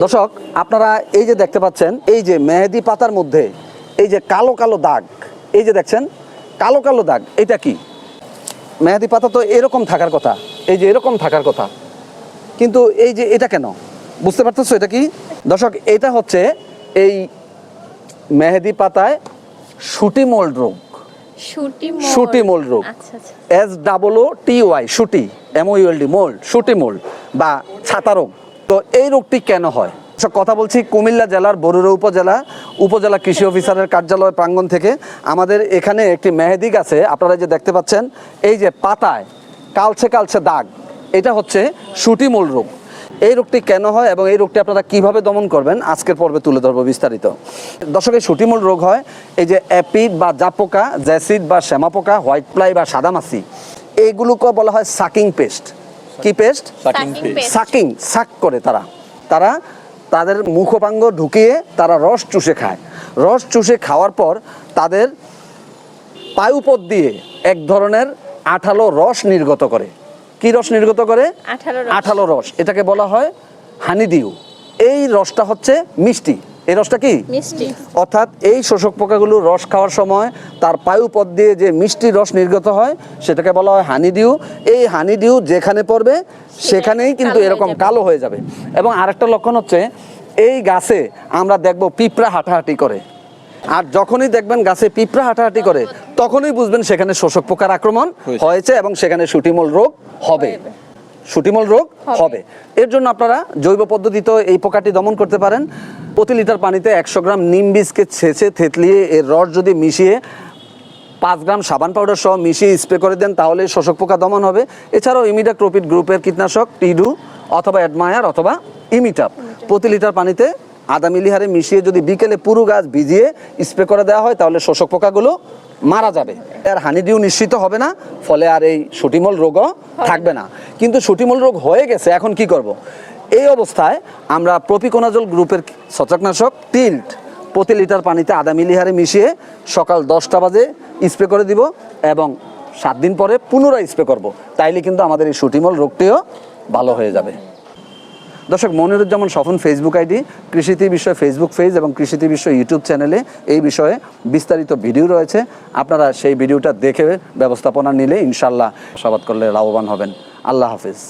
দর্শক আপনারা এই যে দেখতে পাচ্ছেন এই যে মেহেদি পাতার মধ্যে এই যে কালো কালো দাগ এই যে দেখছেন কালো কালো দাগ এটা কি? মেহেদি পাতা তো এরকম থাকার কথা এই যে এরকম থাকার কথা কিন্তু এই যে এটা কেন? বুঝতে পারতেছো এটা কি? দর্শক এটা হচ্ছে এই মেহেদি পাতায় শুটি মোল্ড রোগ। শুটি মোল্ড রোগ। S double O T Y sooty M O U L D mould শুটি মোল্ড বা ছাতা রোগ তো এই রোগটি কেন হয়? কথা বলছি কুমিল্লা জেলার বরুড়া উপজেলা উপজেলা কৃষি অফিসারের কার্যালয় প্রাঙ্গণ থেকে। আমাদের এখানে একটি মেহেদি গাছে আপনারা যে দেখতে পাচ্ছেন, এই যে পাতায় কালছে কালছে দাগ, এটা হচ্ছে শুটি মোল রোগ। এই রোগটি কেন হয় এবং এই রোগটি আপনারা কীভাবে দমন করবেন, আজকের পর্বে তুলে ধরবো বিস্তারিত। দর্শকের শুটিমূল রোগ হয় এই যে অ্যাপিড বা জাপোকা, জ্যাসিড বা শ্যামাপোকা, হোয়াইট ফ্লাই বা সাদামাছি এইগুলোকে বলা হয় সাকিং পেস্ট। কি পেস্ট। সাকিং সাক করে তারা। তারা তাদের মুখপাঙ্গ ঢুকিয়ে তারা রস চুষে খায়। রস চুষে খাওয়ার পর তাদের পায়ুপথ দিয়ে এক ধরনের আঠালো রস নির্গত করে। কি রস নির্গত করে? আঠালো রস। এটাকে বলা হয় হানিডিউ এই রসটা হচ্ছে মিষ্টি। এই রসটা কি? অর্থাৎ এই শোষক পোকাগুলো রস খাওয়ার সময় তার পায়ুপথ দিয়ে যে মিষ্টি রস নির্গত হয় সেটাকে বলা হয় হানি হানিডিউ এই হানি হানিডিউ যেখানে পড়বে সেখানেই কিন্তু এরকম কালো হয়ে যাবে। এবং আরেকটা লক্ষণ হচ্ছে এই গাছে আমরা দেখব পিঁপড়া হাঁটাহাঁটি করে। আর যখনই দেখবেন গাছে পিঁপড়া হাঁটাহাঁটি করে তখনই বুঝবেন সেখানে শোষক পোকার আক্রমণ হয়েছে। এবং সেখানে সুটিমল রোগ হবে। সুটিমল রোগ হবে। হবে। এর জন্য আপনারা জৈব পদ্ধতিতে এই পোকাটি দমন করতে পারেন। প্রতি লিটার পানিতে একশো গ্রাম নিম বীজকে ছেঁচে থেতলিয়ে এর রস যদি মিশিয়ে পাঁচ গ্রাম সাবান পাউডার সহ মিশিয়ে স্প্রে করে দেন, তাহলে শোষক পোকা দমন হবে। এছাড়াও ইমিডাক্রোপিড গ্রুপের কীটনাশক টিডু অথবা অ্যাডমায়ার অথবা ইমিটাপ। প্রতি লিটার পানিতে আধা মিলিহারে মিশিয়ে যদি বিকেলে পুরো গাছ ভিজিয়ে স্প্রে করে দেওয়া হয়, তাহলে শোষক পোকাগুলো মারা যাবে। আর হানিডিউ নিশ্চিত হবে না, ফলে আর এই সুটিমল রোগও থাকবে না। কিন্তু সুটিমল রোগ হয়ে গেছে, এখন কি করব। এই অবস্থায় আমরা প্রপিকোনাজল গ্রুপের ছত্রাকনাশক টিল্ট প্রতি লিটার পানিতে আধা মিলিহারে মিশিয়ে সকাল দশটা বাজে স্প্রে করে দিব এবং সাত দিন পরে পুনরায় স্প্রে করব। তাইলে কিন্তু আমাদের এই সুটিমল রোগটিও ভালো হয়ে যাবে। দর্শক, মনিরুজ্জামান স্বপন ফেসবুক আইডি কৃষিতি বিষয় ফেসবুক পেজ এবং কৃষিতি বিষয় ইউটিউব চ্যানেলে এই বিষয়ে বিস্তারিত ভিডিও রয়েছে। আপনারা সেই ভিডিওটা দেখে ব্যবস্থাপনা নিলে ইনশাল্লাহ সাবাদ করলে লাভবান হবেন। আল্লাহ হাফিজ।